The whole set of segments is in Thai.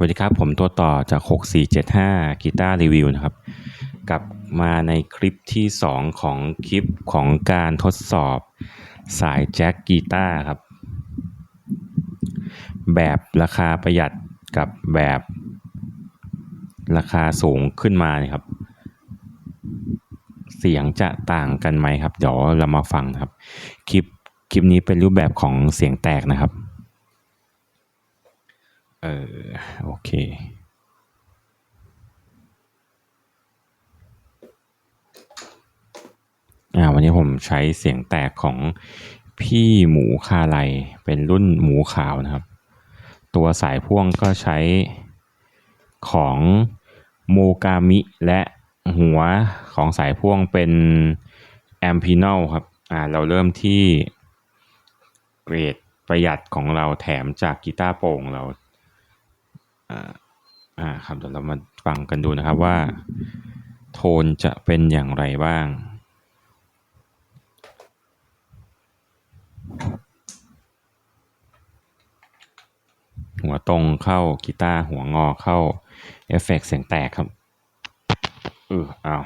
สวัสดีครับ ผมตัวต่อจาก 6475 กีตาร์รีวิวนะครับ กลับมาในคลิปที่ 2 ของคลิปของการทดสอบสายแจ็คกีตาร์ครับ แบบราคาประหยัดกับแบบราคาสูงขึ้นมาเนี่ยครับ เสียงจะต่างกันไหมครับ เดี๋ยวเรามาฟังครับ คลิปคลิปนี้เป็นรูปแบบของเสียงแตกนะครับ เออ โอเค อ่า วันนี้ผมใช้เสียงแตกของพี่หมูคาไลเป็นรุ่นหมูขาวนะครับ ตัวสายพ่วงก็ใช้ของโมกามิและหัวของสายพ่วงเป็นแอมพีนอลครับ อ่า เราเริ่มที่เกรดประหยัดของเราแถมจากกีตาร์โปร่งเรา อ่าครับเดี๋ยวเรามาฟังกันดูนะครับว่า โทนจะเป็นอย่างไรบ้าง หัวตรงเข้ากีตาร์หัวงอเข้า เอฟเฟกต์เสียงแตกครับเอออ้าว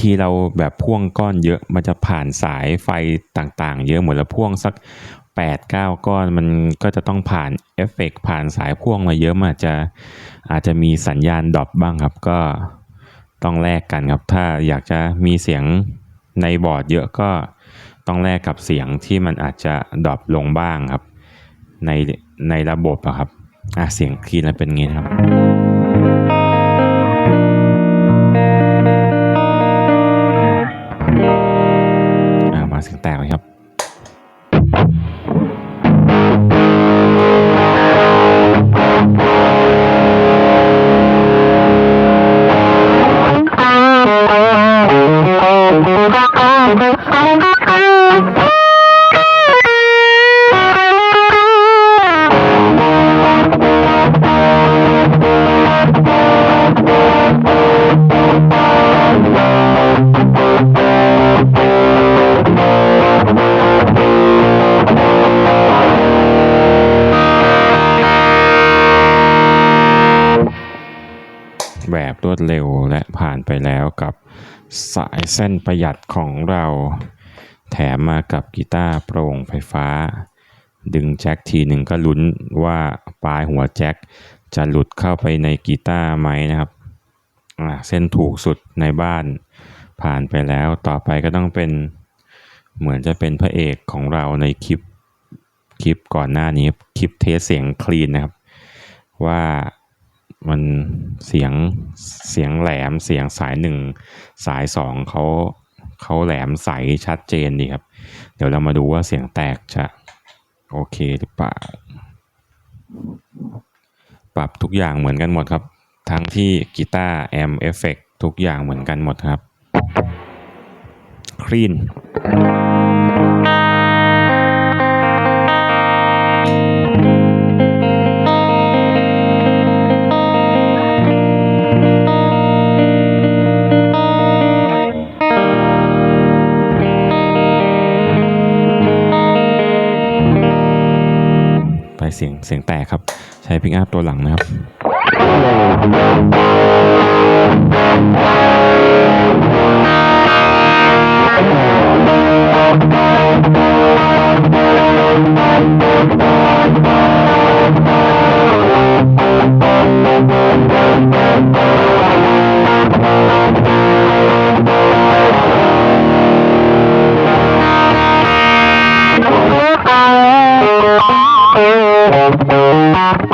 ทีเราแบบพ่วงก้อนเยอะมันจะผ่านสายไฟต่างๆ เยอะหมดแล้วพ่วงสัก 8 9 ก้อนมันก็จะต้องผ่านเอฟเฟกต์ผ่านสายพ่วงมาเยอะมันอาจจะอาจจะมีสัญญาณดรอปบ้างครับ ก็ต้องแลกกันครับ ถ้าอยากจะมีเสียงในบอร์ดเยอะก็ต้องแลกกับเสียงที่มันอาจจะดรอปลงบ้างครับ ในในระบบอะครับอะเสียงคลีนเป็นไงนะครับ แตกครับ ดเร็วและผ่านไปแล้วกับสายเส้นประหยัดของเรา แถมมากับกีตาร์โปร่งไฟฟ้า ดึงแจ็คทีหนึ่งก็ลุ้นว่าปลายหัวแจ็คจะหลุดเข้าไปในกีตาร์ไหมนะครับเส้นถูกสุดในบ้านผ่านไปแล้วต่อไปก็ต้องเป็นเหมือนจะเป็นพระเอกของเราในคลิปคลิปก่อนหน้านี้คลิปเทสเสียงคลีนนะครับ ว่า มันเสียงเสียงแหลมเสียงสายหนึ่งสายสองเขาเขาแหลมใสชัดเจนดีครับ เดี๋ยวเรามาดูว่าเสียงแตกจะโอเคหรือเปล่า ปรับทุกอย่างเหมือนกันหมดครับ ทั้งที่กีตาร์แอมเอฟเฟกทุกอย่างเหมือนกันหมดครับ คลีน เสียงแตกครับ ใช้พิกอัพตัวหลังนะครับ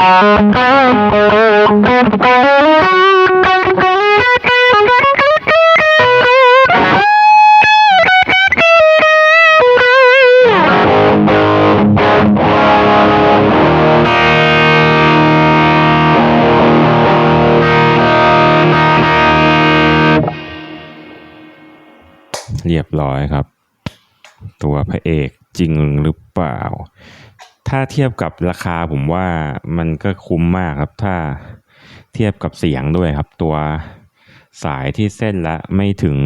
รรียบร้อยครับ ตัวพระเอกจริงหรือเปล่า ถ้าเทียบกับราคาผมว่ามันก็คุ้มมากครับ ถ้าเทียบกับเสียงด้วยครับ ตัวสายที่เส้นละไม่ถึง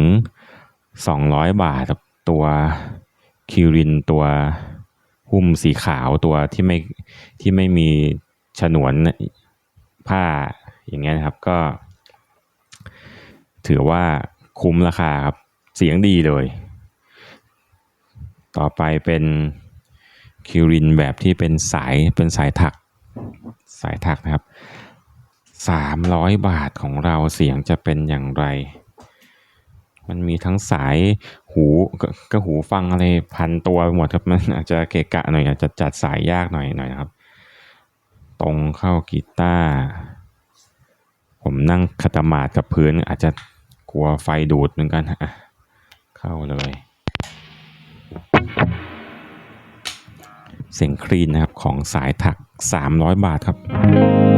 200 บาทครับตัวคิรินตัวหุ้มสีขาวตัวที่ไม่ที่ไม่มีฉนวนผ้าอย่างเงี้ยนะครับก็ ถือว่าคุ้มราคาครับ เสียงดีเลย ต่อไปเป็น คิรินแบบที่เป็นสายเป็นสายถักสายถักนะครับสามร้อยบาทของเราเสียงจะเป็นอย่างไร มันมีทั้งสายหูกก็หูฟังอะไรพันตัวไปหมดครับ มันอาจจะเกะกะหน่อยอาจจะจัดสายยากหน่อยหน่อยนะครับ ตรงเข้ากีตาร์ผมนั่งคาตามาดกับพื้นอาจจะกลัวไฟดูดเหมือนกันอะเข้าเลย เสียงคลีนนะครับของสายถัก 300 บาทครับ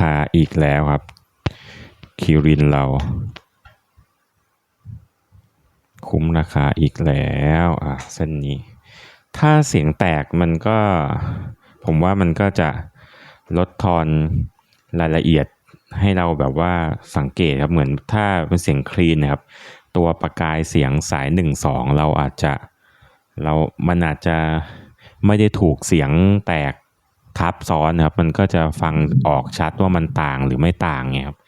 คุ้มราคาอีกแล้วครับ คิรินเรา คุ้มราคาอีกแล้วอะเส้นนี้ ถ้าเสียงแตกมันก็ ผมว่ามันก็จะลดทอนรายละเอียดให้เราแบบว่าสังเกตครับเหมือนถ้าเป็นเสียงคลีนนะครับ ตัวประกายเสียงสายหนึ่งสองเราอาจจะเรา มันอาจจะไม่ได้ถูกเสียงแตก ทับซ้อนครับ มันก็จะฟังออกชัดว่ามันต่างหรือไม่ต่างไงครับ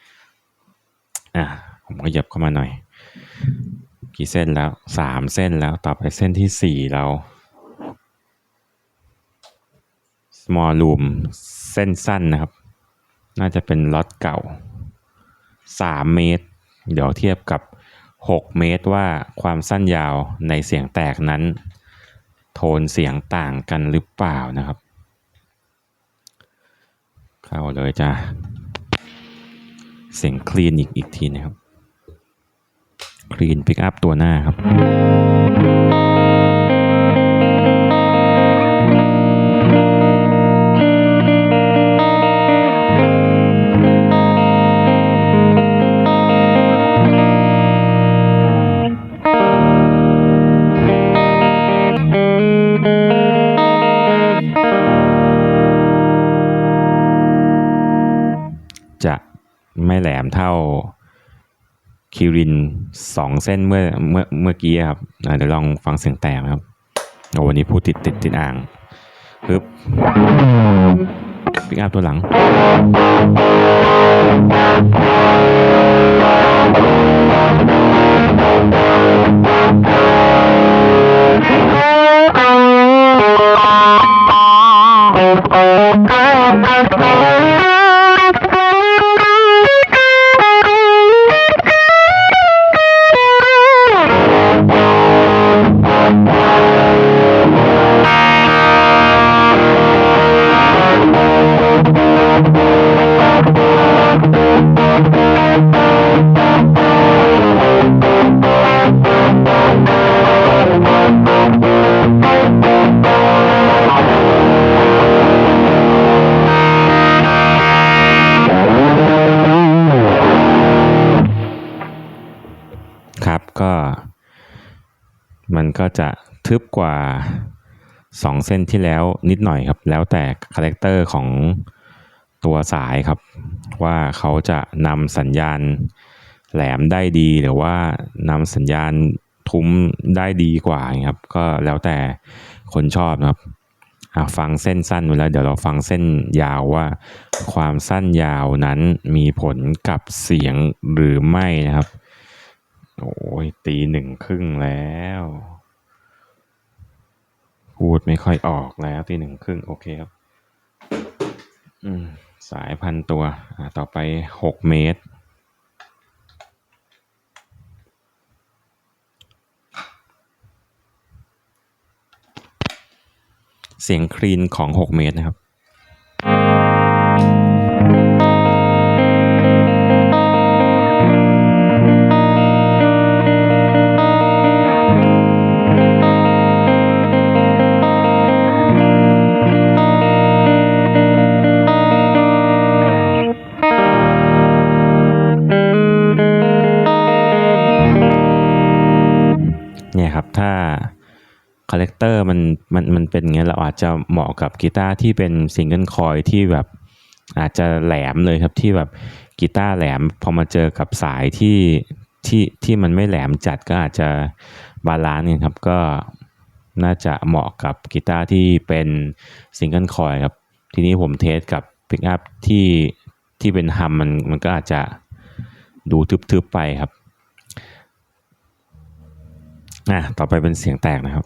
อะผมก็หยับเข้ามาหน่อย กี่เส้นแล้วสามเส้นแล้วต่อไปเส้นที่สี่เรา small room เส้นสั้นนะครับ น่าจะเป็นล็อตเก่าสามเมตร เดี๋ยวเทียบกับหกเมตรว่าความสั้นยาวในเสียงแตกนั้น โทนเสียงต่างกันหรือเปล่านะครับ เข้าเลยจ้าเสียงคลีนอีกอีกทีนะครับ คลีนพิกอัพตัวหน้าครับ ไม่แหลมเท่าคิรินสองเส้นเมื่อเมื่อเมื่อกี้ครับเดี๋ยวลองฟังเสียงแตกนะครับโอ้วันนี้พูดติดติดติดอ่างปึ๊บปิกอัพตัวหลังครั ก็จะทึบกว่าสองเส้นที่แล้วนิดหน่อยครับ แล้วแต่คาแรคเตอร์ของตัวสายครับ ว่าเขาจะนำสัญญาณแหลมได้ดีหรือว่านำสัญญาณทุ้มได้ดีกว่าครับ ก็แล้วแต่คนชอบนะครับฟังเส้นสั้นไปแล้วเดี๋ยวเราฟังเส้นยาวว่า ความสั้นยาวนั้นมีผลกับเสียงหรือไม่นะครับ โอ้ยตีหนึ่งครึ่งแล้ว พูดไม่ค่อยออกแล้วตีหนึ่งครึ่งโอเคครับ อืม สายพันตัวอ่าต่อไปหกเมตร เสียงคลีนของหกเมตรนะครับ เป็นอย่างเงี้ยเราอาจจะเหมาะกับกีตาร์ที่เป็นซิงเกิลคอยที่แบบอาจจะแหลมเลยครับที่แบบกีตาร์แหลมพอมาเจอกับสายที่ที่ที่มันไม่แหลมจัดก็อาจจะบาลานซ์กันครับก็น่าจะเหมาะกับกีตาร์ที่เป็นซิงเกิลคอยครับ ทีนี้ผมเทสกับพิกอัพที่ที่เป็นฮัมมันมันก็อาจจะดูทึบๆไปครับอะต่อไปเป็นเสียงแตกนะครับ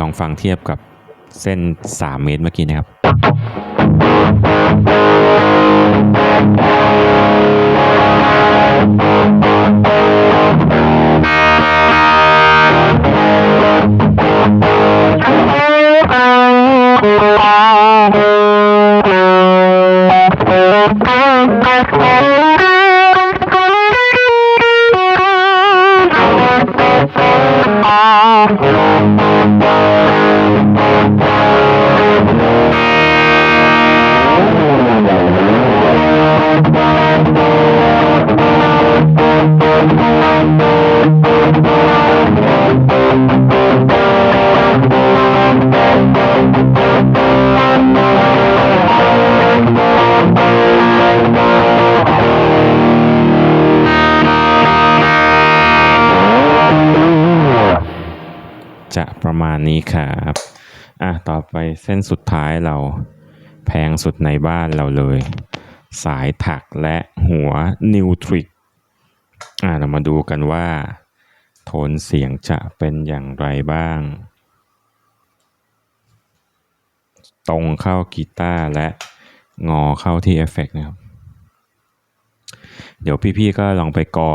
ลองฟังเทียบกับเส้น 3 เมตรเมื่อกี้นะครับจ มาณนี้ครับอะต่อไปเส้นสุดท้ายเราแพงสุดในบ้านเราเลย สายถักและหัวนิวทริกอะเรามาดูกันว่า โทนเสียงจะเป็นอย่างไรบ้าง ตรงเข้ากีตาร์และงอเข้าที่เอฟเฟกต์นะครับ เดี๋ยวพี่ๆก็ลองไปกอ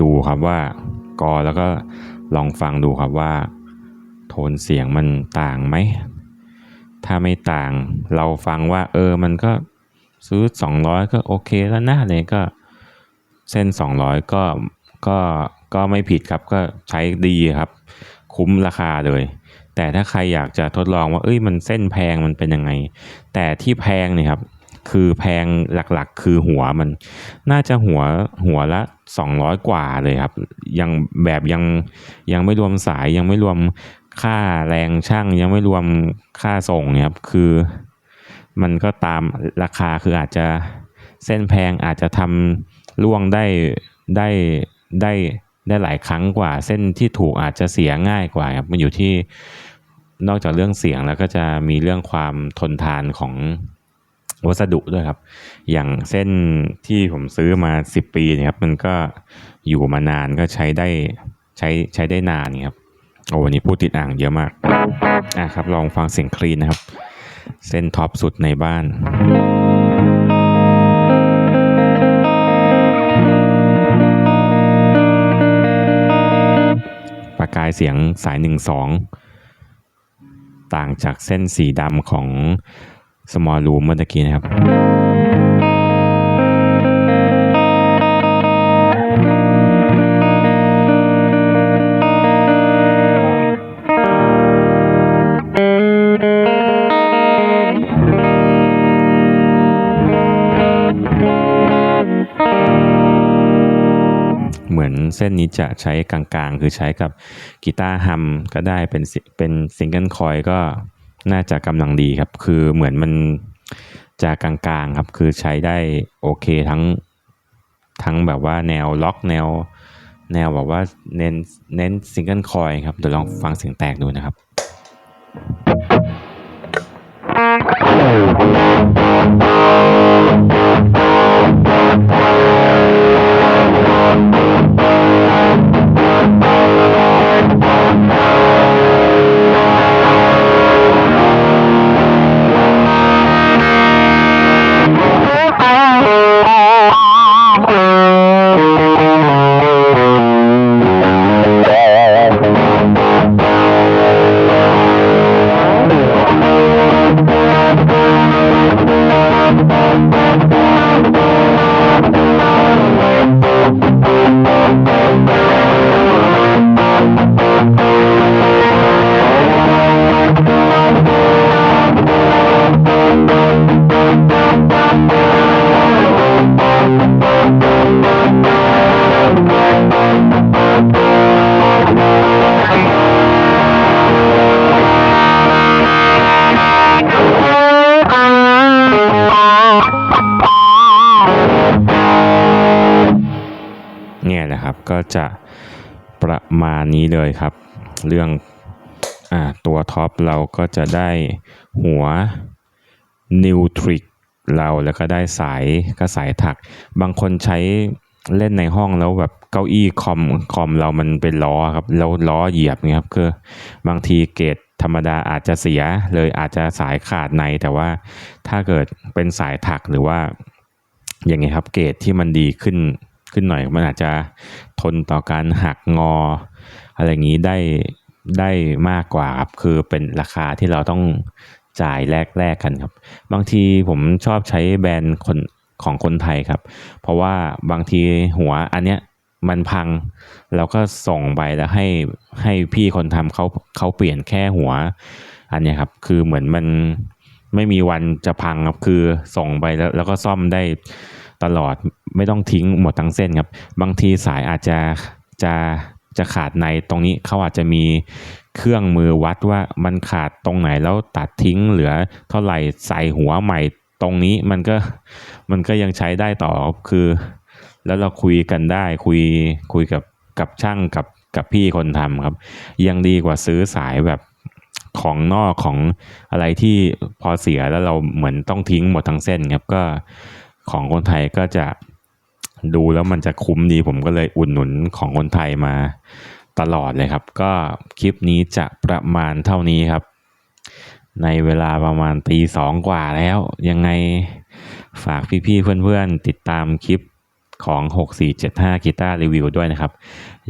ดูครับว่ากอแล้วก็ลองฟังดูครับว่า ทนเสียงมันต่างไหม ถ้าไม่ต่างเราฟังว่า เออมันก็ซื้อ 200 ก็โอเคแล้วนะอะไรก็เส้น 200 ก็ก็ก็ไม่ผิดครับก็ใช้ดีครับ คุ้มราคาเลย แต่ถ้าใครอยากจะทดลองว่า เอ้ยมันเส้นแพงมันเป็นยังไง แต่ที่แพงเนี่ยครับคือแพงหลักๆ คือหัวมันน่าจะหัวหัวละ 200 กว่าเลยครับ ยังแบบยังยังไม่รวมสายยังไม่รวม ค่าแรงช่างยังไม่รวมค่าส่งเนี่ยครับคือมันก็ตามราคาคืออาจจะเส้นแพงอาจจะทำล่วงได้ได้ได้ได้หลายครั้งกว่า เส้นที่ถูกอาจจะเสียง่ายกว่าครับมันอยู่ที่นอกจากเรื่องเสียงแล้วก็จะมีเรื่องความทนทานของวัสดุด้วยครับ อย่างเส้นที่ผมซื้อมา 10 ปีเนี่ยครับ มันก็อยู่มานานก็ใช้ได้ใช้ใช้ได้นานครับ โอ้วันนี้พูดติดอ่างเยอะมาก อะครับ ลองฟังเสียงคลีนนะครับ เส้นท็อปสุดในบ้านประกายเสียงสายหนึ่งสองต่างจากเส้นสีดำของ small room เมื่อกี้นะครับ เส้นนี้จะใช้กลางๆ คือใช้กับกีตาร์ฮัมก็ได้เป็นเป็นซิงเกิลคอยก็น่าจะกำลังดีครับ คือเหมือนมันจะกลางๆครับ คือใช้ได้โอเคทั้งทั้งแบบว่าแนวล็อกแนว แนวแบบว่าเน้นเน้นซิงเกิลคอยครับ เดี๋ยวลองฟังเสียงแตกดูนะครับเนี่ ก็จะประมาณนี้เลยครับ เรื่องอตัวท็อปเราก็จะได้หัวนิวทริกเราแล้วก็ได้สายก็สายถัก บางคนใช้เล่นในห้องแล้วแบบเก้าอี้คอมคอมเรามันเป็นล้อครับแล้วล้อเหยียบเนี่ยครับคือบางทีเกรดธรรมดาอาจจะเสียเลยอาจจะสายขาดในแต่ว่าถ้าเกิดเป็นสายถักหรือว่าอย่างไงครับเกรดที่มันดีขึ้น ขึ้นหน่อย มันอาจจะทนต่อการหักงอ อะไรอย่างนี้ได้ได้มากกว่าครับคือเป็นราคาที่เราต้องจ่ายแลกแลกกันครับ บางทีผมชอบใช้แบรนด์คนของคนไทยครับ เพราะว่าบางทีหัวอันเนี้ยมันพัง เราก็ส่งไปแล้วให้ให้พี่คนทำเขาเขาเปลี่ยนแค่หัว อันเนี้ยครับ คือเหมือนมันไม่มีวันจะพังครับ คือส่งไปแล้วแล้วก็ซ่อมได้ ตลอดไม่ต้องทิ้งหมดทั้งเส้นครับ บางทีสายอาจจะจะจะขาดในตรงนี้เขาอาจจะมีเครื่องมือวัดว่ามันขาดตรงไหนแล้วตัดทิ้งเหลือเท่าไหร่ใส่หัวใหม่ตรงนี้มันก็มันก็ยังใช้ได้ต่อคือ แล้วเราคุยกันได้คุยคุยกับกับช่างกับกับพี่คนทำครับ ยังดีกว่าซื้อสายแบบของนอกของอะไรที่พอเสียแล้วเราเหมือนต้องทิ้งหมดทั้งเส้นครับก็ ของคนไทยก็จะดูแล้วมันจะคุ้มดีผมก็เลยอุดหนุนของคนไทยมาตลอดเลยครับ ก็คลิปนี้จะประมาณเท่านี้ครับ ในเวลาประมาณตีสองกว่าแล้ว ยังไงฝากพี่ๆเพื่อนๆ ติดตามคลิปของ 6475กีตาร์รีวิวด้วยนะครับ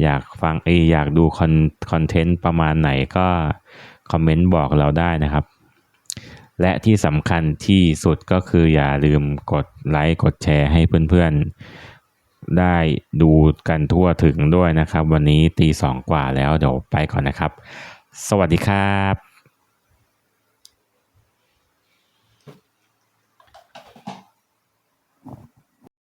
อยากฟังเออยากดูคอนคอนเทนต์ประมาณไหนก็คอมเมนต์บอกเราได้นะครับ และที่สำคัญที่สุดก็คืออย่าลืมกดไลค์กดแชร์ให้เพื่อนๆ ได้ดูกันทั่วถึงด้วยนะครับ วันนี้ตีสองกว่าแล้วเดี๋ยวไปก่อนนะครับ สวัสดีครับ